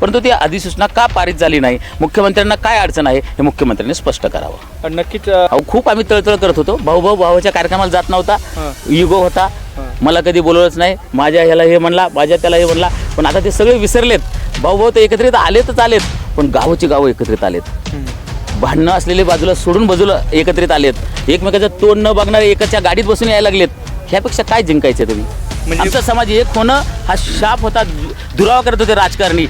परंतु ती अधिसूचना का पारित झाली नाही? मुख्यमंत्र्यांना काय अडचण आहे? हे मुख्यमंत्र्यांनी स्पष्ट करावं. नक्कीच अहो खूप आम्ही तळतळ करत होतो. भाऊ भाऊ भावाच्या कार्यक्रमाला जात नव्हता. युगो होता. मला कधी बोलवलंच नाही. माझ्या ह्याला हे म्हणला माझ्या त्याला हे म्हणला. पण आता ते सगळे विसरलेत. भाऊ भाऊ तर एकत्रित आलेतच आलेत. पण गावची गावं एकत्रित आलेत. भांडणं असलेले बाजूला सोडून बाजूला एकत्रित आलेत. एकमेकाचं तोंड न बघणारे एकाच्या गाडीत बसून यायला लागलेत. ह्यापेक्षा काय जिंकायचं तुम्ही म्हणजे- आमचा समाज एक होणं हा शाप होता. दुरावा करत होते राजकारणी.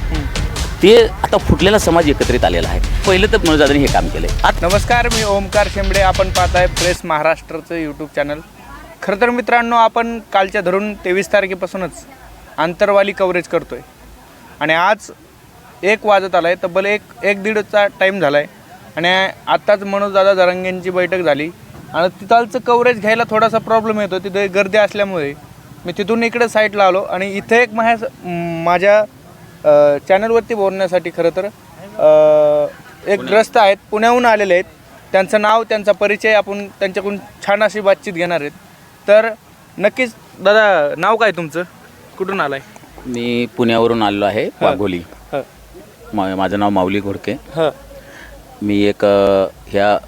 ते आता फुटलेला समाज एकत्रित आलेला आहे. पहिलं तर मनोजादानी हे काम केलंय. आता नमस्कार मी ओमकार शेंबडे. आपण पाहत आहे प्रेस महाराष्ट्राचं यूट्यूब चॅनल खरं तर मित्रांनो आपण कालच्या धरून तेवीस तारखेपासूनच आंतरवाली कव्हरेज करतोय. आणि आज एक वाजत आला आहे तब्बल एक एक दीडचा टाईम झाला आहे आणि आत्ताच मनोजदादा जरांगेंची बैठक झाली. आणि तिथालचं कव्हरेज घ्यायला थोडासा प्रॉब्लेम येतो तिथे गर्दी असल्यामुळे मी तिथून इकडे साईडला आलो. आणि इथे एक माझ्या माझ्या चॅनलवरती बोलण्यासाठी खरं तर अ, एक ग्रस्त आहेत पुण्याहून आलेले आहेत. त्यांचं नाव त्यांचा परिचय आपण त्यांच्याकडून छान अशी बातचीत घेणार आहेत. तर नक्कीच दादा नाव काय तुमचं? कुठून आलाय? मी पुण्यावरून आलेलो आहे वाघोली. ह. मा- माझं नाव माऊली घोडके. ह. मी एक ह्या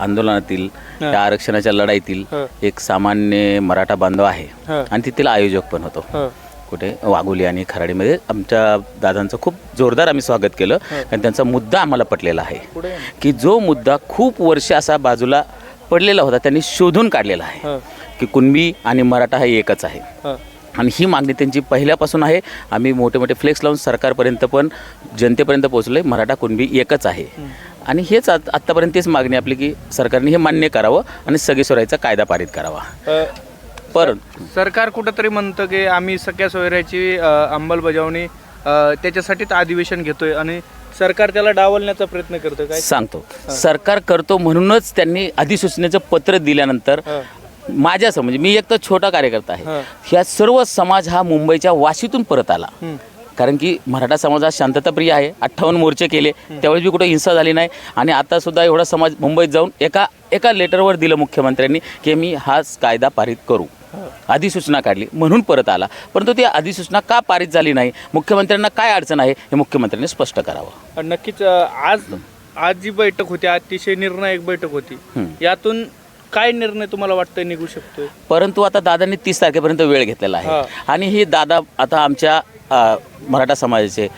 आंदोलनातील त्या आरक्षणाच्या लढाईतील. एक सामान्य मराठा बांधव आहे. आणि तिथील आयोजक पण होतो. ह. कुठे? वाघोली आणि खराडीमध्ये आमच्या दादांचं खूप जोरदार आम्ही स्वागत केलं. आणि त्यांचा मुद्दा आम्हाला पटलेला आहे. की जो मुद्दा खूप वर्ष असा बाजूला पडलेला होता त्यांनी शोधून काढलेला आहे. ह. की कुणबी आणि मराठा हे एकच आहे. ह. आणि ही मागणी त्यांची पहिल्यापासून आहे. आम्ही मोठे मोठे फ्लेक्स लावून सरकारपर्यंत पण जनतेपर्यंत पोहोचलो आहे मराठा कुणबी एकच आहे. आणि हेच आत आत्तापर्यंत तेच मागणी आपली की सरकारने हे मान्य करावं आणि सगळे सोरायचा कायदा पारित करावा. पण सरकार कुठंतरी म्हणतं की आम्ही सगळ्या सोयऱ्याची अंमलबजावणी अ, त्याच्यासाठीच अधिवेशन घेतोय आणि सरकार त्याला डावलण्याचा प्रयत्न करतं काय? सांगतो. सरकार करतो म्हणूनच त्यांनी अधिसूचनेचं पत्र दिल्यानंतर ह. माझ्यासमोर म्हणजे मी एक तर छोटा कार्यकर्ता आहे. ह्या सर्व समाज हा मुंबईच्या वाशीतून परत आला. कारण की मराठा समाज हा शांतताप्रिय आहे अठ्ठावन्न मोर्चे केले. त्यावेळेस बी कुठे हिंसा झाली नाही. आणि आता सुद्धा एवढा समाज मुंबईत जाऊन एका एका लेटरवर दिलं मुख्यमंत्र्यांनी की मी हाच कायदा पारित करू. अधिसूचना काढली म्हणून परत आला. परंतु ती अधिसूचना का पारित झाली नाही? मुख्यमंत्र्यांना काय अडचण आहे हे मुख्यमंत्र्यांनी स्पष्ट करावं. नक्कीच आज आज जी बैठक होती अतिशय निर्णायक बैठक होती. यातून काय निर्णय तुम्हाला वाटतंय निघू शकतोय? परंतु आता दादांनी तीस तारखेपर्यंत वेळ घेतलेला. आहे. आणि हे दादा आता आमच्या मराठा समाजाचे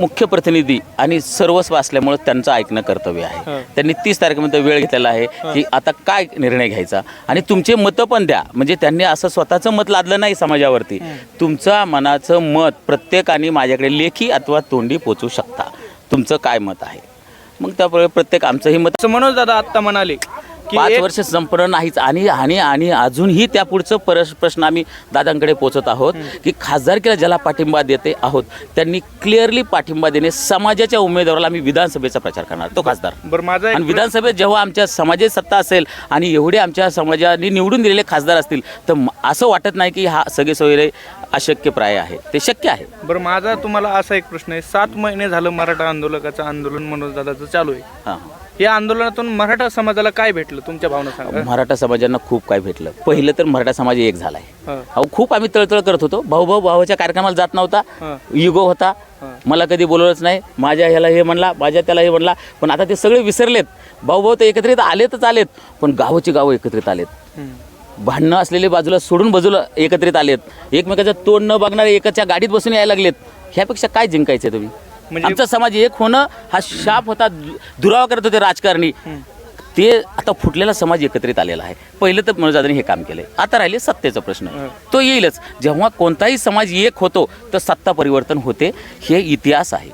मुख्य प्रतिनिधी आणि सर्वस्व असल्यामुळे त्यांचं ऐकणं कर्तव्य आहे. हा. त्यांनी तीस तारखेपर्यंत वेळ घेतलेला आहे की आता काय निर्णय घ्यायचा? आणि तुमचे मतं पण द्या. म्हणजे त्यांनी असं स्वतःचं मत लादलं नाही समाजावरती. तुमचं मनाचं मत प्रत्येकाने माझ्याकडे लेखी अथवा तोंडी पोचू शकता. तुमचं काय मत आहे? मग त्यामुळे प्रत्येक आमचंही मत असं मनोज दादा आत्ता म्हणाले की पाच एक- वर्ष संपन्न नाहीच. आणि आणि आणि अजूनही त्या पुढचं परस प्रश्न आम्ही दादांकडे पोहोचत आहोत की खासदारकीला ज्याला पाठिंबा देते आहोत त्यांनी क्लिअरली पाठिंबा देणे समाजाच्या उमेदवाराला आम्ही विधानसभेचा प्रचार करणार तो खासदार. बरं माझा एक आणि विधानसभेत जेव्हा आमच्या समाजाची सत्ता असेल आणि एवढे आमच्या समाजाने निवडून दिलेले खासदार असतील तर म- असं वाटत नाही की हा सगळे सोयरे अशक्य प्राय आहे. ते शक्य आहे. बरं माझा तुम्हाला असा एक प्रश्न आहे. सात महिने झालं मराठा आंदोलकाचं आंदोलन मनोज दादाचं चालू आहे. हां. या आंदोलनातून मराठा समाजाला काय भेटलं? तुमच्या भावना सांगा. मराठा समाजांना खूप काय भेटलं. पहिलं तर मराठा समाज एक झाला आहे हं, अहो खूप आम्ही तळतळ करत होतो. भाऊ भाऊ भावाच्या कार्यक्रमाला जात नव्हता. युगो होता. मला कधी बोलवलंच नाही. माझ्या ह्याला हे म्हणला माझ्या त्याला हे म्हणला. पण आता ते सगळे विसरलेत. भाऊ भाऊ तर एकत्रित आलेतच आलेत. पण गावची गावं एकत्रित आलेत. भांडणं असलेले बाजूला सोडून बाजूला एकत्रित आलेत. एकमेकाचं तोंड न बघणारे एकाच्या गाडीत बसून यायला लागलेत. ह्यापेक्षा काय जिंकायचं तुम्ही? आमचा समाज एक होणं हा शाप होता दुरावा करत होते राजकारणी. ते आता फुटलेला समाज एकत्रित आलेला आहे. पहिलं तर मनोजादानी हे काम केलंय आता राहिले सत्तेचा प्रश्न. तो येईलच. जेव्हा कोणताही समाज एक होतो तर सत्ता परिवर्तन होते हे इतिहास आहे.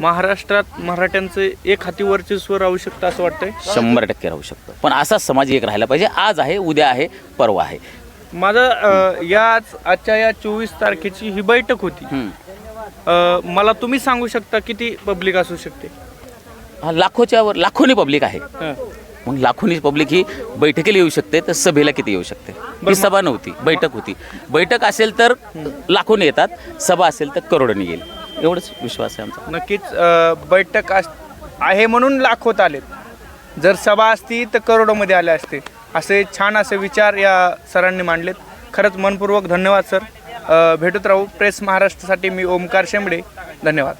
महाराष्ट्रात मराठ्यांचं एक हाती वर्चस्व राहू शकतं असं वाटतंय? शंभर टक्के राहू शकतो. पण असा समाज एक राहायला पाहिजे. आज आहे उद्या आहे परवा आहे. माझं याच आजच्या या चोवीस तारखेची ही बैठक होती. अ, मला तुम्ही सांगू शकता किती पब्लिक असू शकते? हा, लाखोच्या वर लाखोनी पब्लिक आहे. हं. मग लाखोनी पब्लिक ही बैठकीला येऊ शकते तर सभेला किती येऊ शकते? ही सभा नव्हती बैठक होती. बैठक असेल तर लाखोनी येतात सभा असेल तर करोडोनी येईल. एवढंच विश्वास आहे आमचा. नक्कीच अ, बैठक अस- आहे म्हणून लाखोत आलेत. जर सभा असती तर करोडोमध्ये आले असते. असे छान असे विचार या सरांनी मांडलेत. खरंच मनपूर्वक धन्यवाद सर. भेटत राहू. प्रेस महाराष्ट्रासाठी मी ओमकार शेंबडे. धन्यवाद.